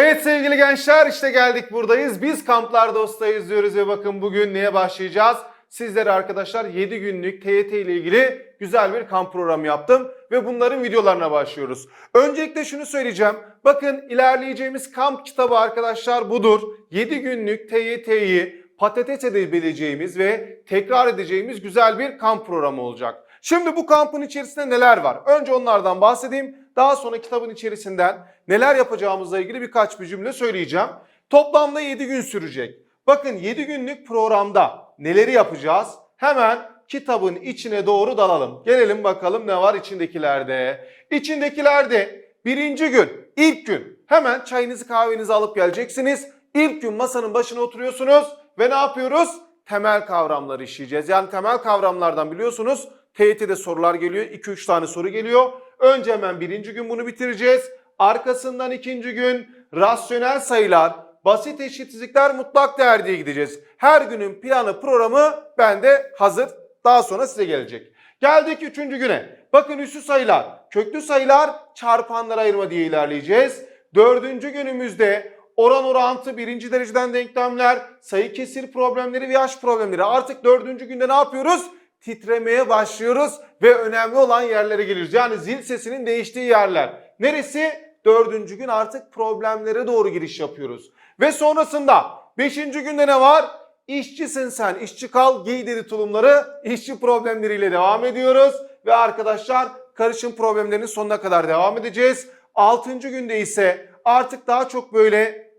Evet sevgili gençler işte geldik buradayız. Biz kamplar dostayız diyoruz ve bakın bugün neye başlayacağız? Sizlere arkadaşlar 7 günlük TYT ile ilgili güzel bir kamp programı yaptım ve bunların videolarına başlıyoruz. Öncelikle şunu söyleyeceğim. Bakın ilerleyeceğimiz kamp kitabı arkadaşlar budur. 7 günlük TYT'yi patates edebileceğimiz ve tekrar edeceğimiz güzel bir kamp programı olacak. Şimdi bu kampın içerisinde neler var? Önce onlardan bahsedeyim. Daha sonra kitabın içerisinden neler yapacağımızla ilgili birkaç bir cümle söyleyeceğim. Toplamda 7 gün sürecek. Bakın 7 günlük programda neleri yapacağız? Hemen kitabın içine doğru dalalım. Gelelim bakalım ne var içindekilerde. İçindekilerde birinci gün, ilk gün hemen çayınızı kahvenizi alıp geleceksiniz. İlk gün masanın başına oturuyorsunuz ve ne yapıyoruz? Temel kavramları işleyeceğiz. Yani temel kavramlardan biliyorsunuz TYT'de sorular geliyor. 2-3 tane soru geliyor. Önce hemen birinci gün bunu bitireceğiz. Arkasından ikinci gün rasyonel sayılar, basit eşitsizlikler, mutlak değer diye gideceğiz. Her günün planı programı bende hazır. Daha sonra size gelecek. Geldik üçüncü güne. Bakın üssü sayılar, köklü sayılar, çarpanlara ayırma diye ilerleyeceğiz. Dördüncü günümüzde oran orantı, birinci dereceden denklemler, sayı kesir problemleri ve yaş problemleri. Artık dördüncü günde ne yapıyoruz? Titremeye başlıyoruz ve önemli olan yerlere geliyoruz. Yani zil sesinin değiştiği yerler. Neresi? Dördüncü gün artık problemlere doğru giriş yapıyoruz. Ve sonrasında beşinci günde ne var? İşçisin sen, işçi kal, giy dedi tulumları, işçi problemleriyle devam ediyoruz. Ve arkadaşlar karışım problemlerinin sonuna kadar devam edeceğiz. Altıncı günde ise artık daha çok böyle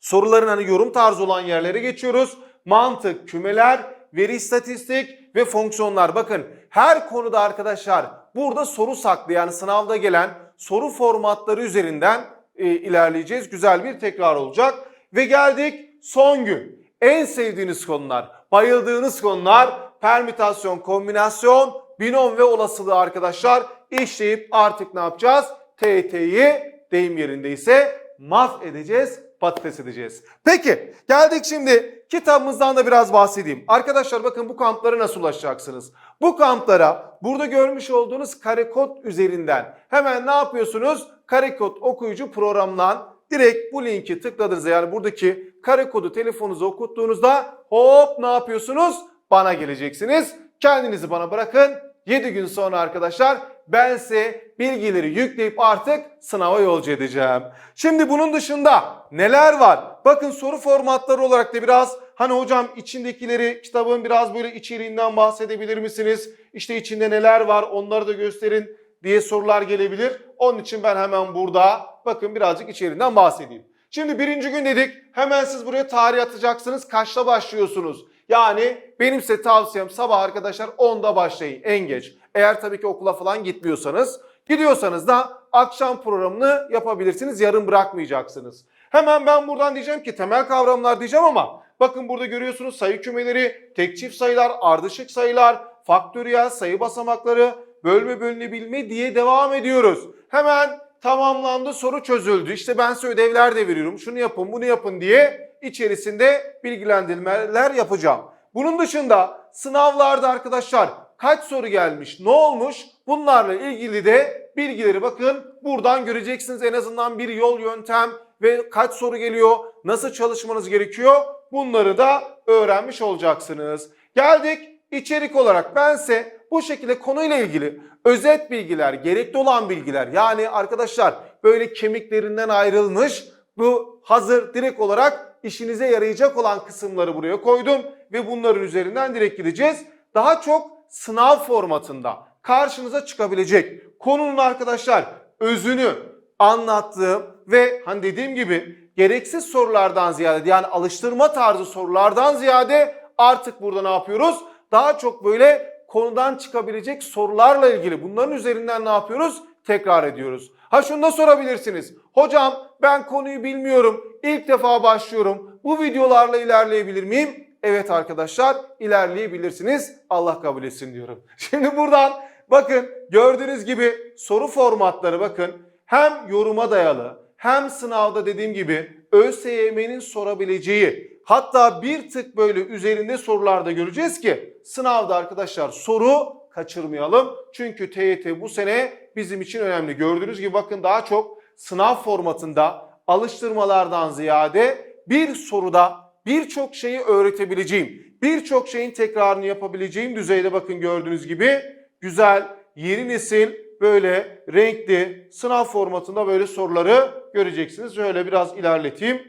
soruların hani yorum tarzı olan yerlere geçiyoruz. Mantık, kümeler, veri istatistik ve fonksiyonlar. Bakın her konuda arkadaşlar burada soru saklı yani sınavda gelen soru formatları üzerinden e, ilerleyeceğiz. Güzel bir tekrar olacak. Ve geldik son gün. En sevdiğiniz konular, bayıldığınız konular permütasyon, kombinasyon, binom ve olasılığı arkadaşlar işleyip artık ne yapacağız? TYT'yi deyim yerindeyse maf edeceğiz, patates edeceğiz. Peki geldik şimdi kitabımızdan da biraz bahsedeyim. Arkadaşlar bakın bu kamplara nasıl ulaşacaksınız? Bu kamplara burada görmüş olduğunuz karekod üzerinden hemen ne yapıyorsunuz? Karekod okuyucu programdan direkt bu linki tıkladığınızda yani buradaki karekodu telefonunuza okuttuğunuzda hop ne yapıyorsunuz? Bana geleceksiniz. Kendinizi bana bırakın. 7 gün sonra arkadaşlar ben size bilgileri yükleyip artık sınava yolcu edeceğim. Şimdi bunun dışında neler var? Bakın soru formatları olarak da biraz hani hocam içindekileri kitabın biraz böyle içeriğinden bahsedebilir misiniz? İşte içinde neler var onları da gösterin diye sorular gelebilir. Onun için ben hemen burada bakın birazcık içeriğinden bahsedeyim. Şimdi birinci gün dedik hemen siz buraya tarih atacaksınız. Kaçta başlıyorsunuz? Yani benim size tavsiyem sabah arkadaşlar 10'da başlayın en geç. Eğer tabii ki okula falan gitmiyorsanız. Gidiyorsanız da akşam programını yapabilirsiniz. Yarın bırakmayacaksınız. Hemen ben buradan diyeceğim ki temel kavramlar diyeceğim ama bakın burada görüyorsunuz sayı kümeleri, tek çift sayılar, ardışık sayılar, faktöriyel sayı basamakları, bölme bölünebilme diye devam ediyoruz. Hemen tamamlandı soru çözüldü. İşte ben size ödevler de veriyorum. Şunu yapın bunu yapın diye içerisinde bilgilendirmeler yapacağım. Bunun dışında sınavlarda arkadaşlar kaç soru gelmiş, ne olmuş bunlarla ilgili de bilgileri bakın buradan göreceksiniz. En azından bir yol yöntem ve kaç soru geliyor, nasıl çalışmanız gerekiyor bunları da öğrenmiş olacaksınız. Geldik içerik olarak bense bu şekilde konuyla ilgili özet bilgiler, gerekli olan bilgiler yani arkadaşlar böyle kemiklerinden ayrılmış bu hazır direkt olarak işinize yarayacak olan kısımları buraya koydum ve bunların üzerinden direkt gideceğiz. Daha çok sınav formatında karşınıza çıkabilecek konunun arkadaşlar özünü anlattığım ve hani dediğim gibi gereksiz sorulardan ziyade yani alıştırma tarzı sorulardan ziyade artık burada ne yapıyoruz? Daha çok böyle konudan çıkabilecek sorularla ilgili bunların üzerinden ne yapıyoruz? Tekrar ediyoruz. Ha şunu da sorabilirsiniz. Hocam ben konuyu bilmiyorum. İlk defa başlıyorum. Bu videolarla ilerleyebilir miyim? Evet arkadaşlar ilerleyebilirsiniz. Allah kabul etsin diyorum. Şimdi buradan bakın gördüğünüz gibi soru formatları bakın hem yoruma dayalı hem sınavda dediğim gibi ÖSYM'nin sorabileceği hatta bir tık böyle üzerinde sorularda göreceğiz ki sınavda arkadaşlar soru kaçırmayalım. Çünkü TYT bu sene bizim için önemli. Gördüğünüz gibi bakın daha çok sınav formatında alıştırmalardan ziyade bir soruda birçok şeyi öğretebileceğim, birçok şeyin tekrarını yapabileceğim düzeyde bakın gördüğünüz gibi güzel, yeni nesil böyle renkli sınav formatında böyle soruları göreceksiniz. Şöyle biraz ilerleteyim.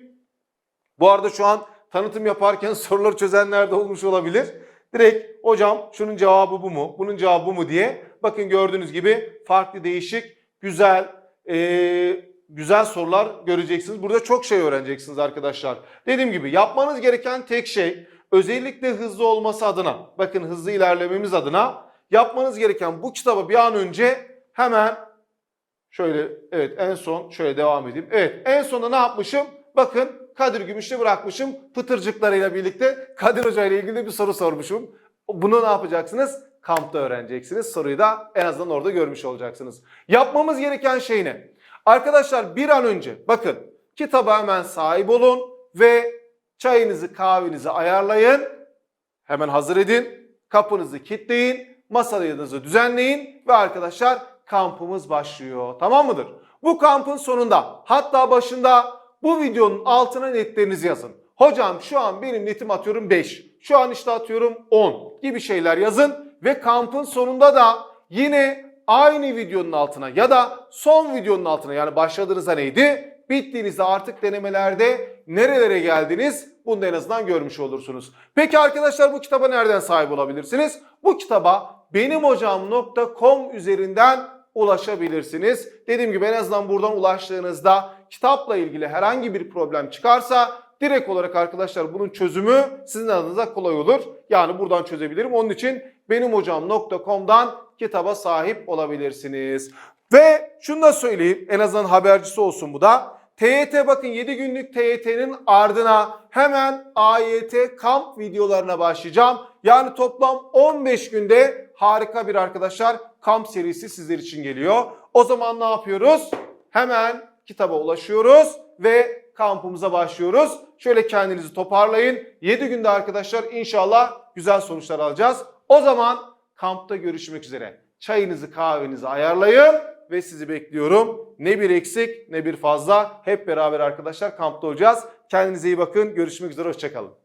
Bu arada şu an tanıtım yaparken soruları çözenler de olmuş olabilir. Direkt hocam şunun cevabı bu mu, bunun cevabı bu mu diye bakın gördüğünüz gibi farklı değişik güzel eee, güzel sorular göreceksiniz. Burada çok şey öğreneceksiniz arkadaşlar. Dediğim gibi yapmanız gereken tek şey özellikle hızlı olması adına bakın hızlı ilerlememiz adına yapmanız gereken bu kitabı bir an önce hemen şöyle evet en son şöyle devam edeyim. Evet en sonunda ne yapmışım? Bakın Kadir Gümüş'te bırakmışım pıtırcıklarıyla birlikte Kadir Hoca ile ilgili bir soru sormuşum. Bunu ne yapacaksınız? Kampta öğreneceksiniz. Soruyu da en azından orada görmüş olacaksınız. Yapmamız gereken şey ne? Arkadaşlar bir an önce bakın kitaba hemen sahip olun ve çayınızı kahvenizi ayarlayın. Hemen hazır edin. Kapınızı kilitleyin. Masanızı düzenleyin ve arkadaşlar kampımız başlıyor. Tamam mıdır? Bu kampın sonunda hatta başında bu videonun altına netlerinizi yazın. Hocam şu an benim netim atıyorum 5. Şu an işte atıyorum 10 gibi şeyler yazın ve kampın sonunda da yine aynı videonun altına ya da son videonun altına yani başladığınızda neydi? Bittiğinizde artık denemelerde nerelere geldiniz? Bunu da en azından görmüş olursunuz. Peki arkadaşlar bu kitaba nereden sahip olabilirsiniz? Bu kitaba benimhocam.com üzerinden ulaşabilirsiniz. Dediğim gibi en azından buradan ulaştığınızda kitapla ilgili herhangi bir problem çıkarsa direkt olarak arkadaşlar bunun çözümü sizin adınıza kolay olur. Yani buradan çözebilirim. Onun için benimhocam.com'dan kitaba sahip olabilirsiniz. Ve şunu da söyleyeyim en azından habercisi olsun bu da. TYT bakın 7 günlük TYT'nin ardına hemen AYT kamp videolarına başlayacağım. Yani toplam 15 günde harika bir arkadaşlar kamp serisi sizler için geliyor. O zaman ne yapıyoruz? Hemen kitaba ulaşıyoruz ve kampımıza başlıyoruz. Şöyle kendinizi toparlayın. 7 günde arkadaşlar inşallah güzel sonuçlar alacağız. O zaman kampta görüşmek üzere. Çayınızı kahvenizi ayarlayın ve sizi bekliyorum. Ne bir eksik ne bir fazla. Hep beraber arkadaşlar kampta olacağız. Kendinize iyi bakın. Görüşmek üzere. Hoşçakalın.